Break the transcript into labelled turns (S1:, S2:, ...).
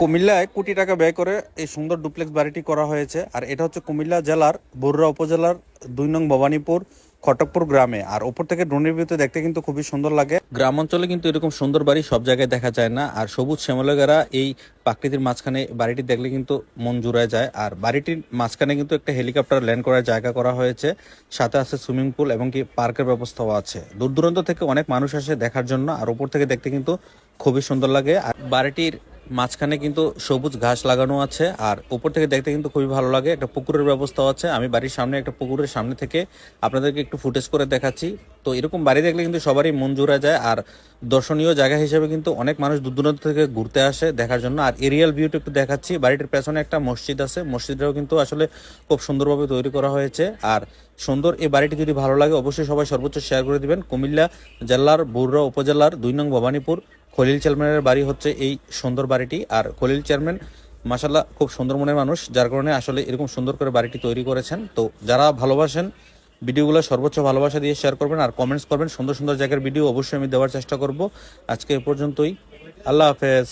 S1: কুমিল্লায় কোটি টাকা ব্যয় করে এই সুন্দর ডুপ্লেক্স বাড়িটি করা হয়েছে। আর এটা হচ্ছে কুমিল্লা জেলার বরুড়া উপজেলার দুই নং ভবানীপুর খটকপুর গ্রামে। আর ওপর থেকে ড্রোনের ভিতরে দেখতে কিন্তু খুবই সুন্দর লাগে। গ্রাম অঞ্চলে কিন্তু এরকম সুন্দর বাড়ি সব জায়গায় দেখা যায় না। আর সবুজ শ্যামলগারা এই প্রাকৃতির মাঝখানে বাড়িটি দেখলে কিন্তু মন জুড়ে যায়। আর বাড়িটির মাঝখানে কিন্তু একটা হেলিকপ্টার ল্যান্ড করার জায়গা করা হয়েছে। সাথে আছে সুইমিং পুল এবং কি পার্কের ব্যবস্থাও আছে। দূর দূরান্ত থেকে অনেক মানুষ আসে দেখার জন্য। আর ওপর থেকে দেখতে কিন্তু খুবই সুন্দর লাগে। আর বাড়িটির মাঝখানে কিন্তু সবুজ ঘাস লাগানো আছে, আর উপর থেকে দেখতে কিন্তু খুবই ভালো লাগে। একটা পুকুরের ব্যবস্থাও আছে। আমি বাড়ির সামনে একটা পুকুরের সামনে থেকে আপনাদেরকে একটু ফুটেজ করে দেখাচ্ছি। তো এরকম বাড়ি দেখলে কিন্তু সবারই মন জুড়ে যায়, আর দর্শনীয় জায়গা হিসেবে কিন্তু অনেক মানুষ দূর দূরান্ত থেকে ঘুরতে আসে দেখার জন্য। আর এরিয়াল ভিউটা একটু দেখাচ্ছি। বাড়িটির পেছনে একটা মসজিদ আছে। মসজিদটাও কিন্তু আসলে খুব সুন্দরভাবে তৈরি করা হয়েছে। আর সুন্দর এই বাড়িটি যদি ভালো লাগে, অবশ্যই সবাই সর্বোচ্চ শেয়ার করে দিবেন। কুমিল্লা জেলার বরুড়া উপজেলার দুই নং ভবানীপুর। খলিল চেয়ারম্যানের বাড়ি হচ্ছে এই সুন্দর বাড়িটি। আর খলিল চেয়ারম্যান মাসাল্লাহ খুব সুন্দর মনের মানুষ, যার কারণে আসলে এরকম সুন্দর করে বাড়িটি তৈরি করেছেন। তো যারা ভালোবাসেন, ভিডিওগুলো সর্বোচ্চ ভালোবাসা দিয়ে শেয়ার করবেন আর কমেন্টস করবেন, সুন্দর সুন্দর জায়গার ভিডিও অবশ্যই আমি দেওয়ার চেষ্টা করব। আজকে এ পর্যন্তই। আল্লাহ হাফেজ।